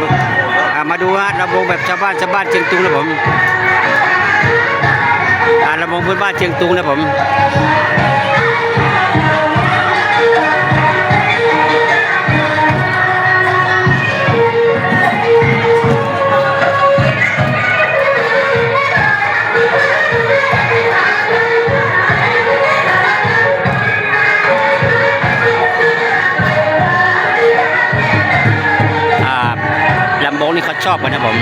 มาอ่ามาดูฮะระวงแบบชาวบ้านชาวบ้านเชียงตุงนะผมระวงพื้นบ้านเชียงตุงนะผม นี่เขาชอบกันนะผม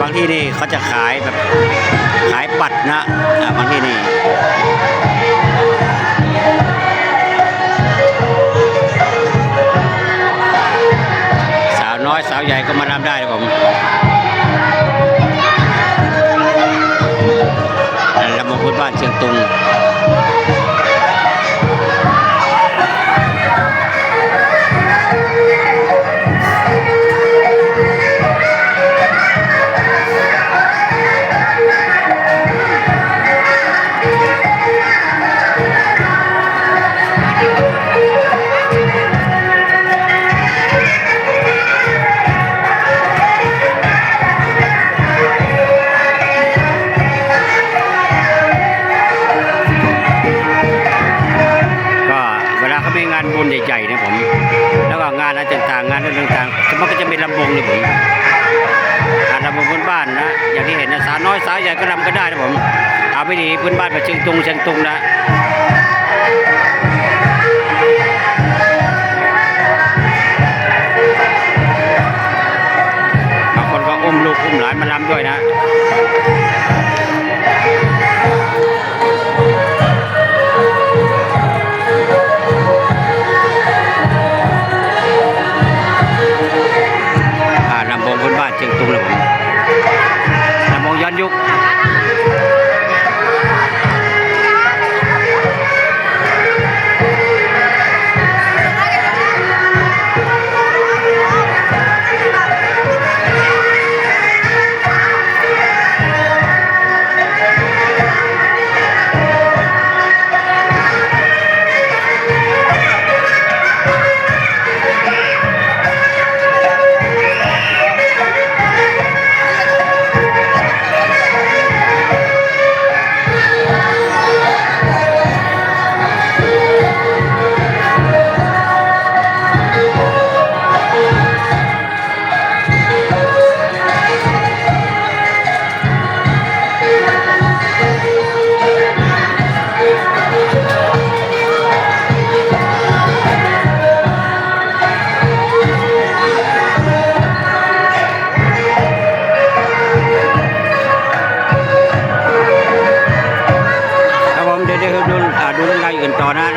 บางที่นี่เขาจะขายแบบขายบัตรนะบางที่นี่สาวน้อยสาวใหญ่ก็มารำได้นะผมลำวงพื้นบ้านเชียงตุง แล้วก็งานอะไรต่างๆ งานอะไรต่างๆมันก็จะมีลำวงเลยผมงานลำวงพื้นบ้านนะ อย่างที่เห็นนะสาวน้อยสาวใหญ่ก็ลำก็ได้นะผมเอาไปดีพื้นบ้านแบบเชียงตุงเชียงตุงนะบางคนก็อุ้มลูกอุ้มหลานมาลำด้วยนะ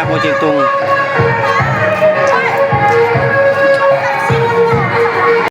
ครั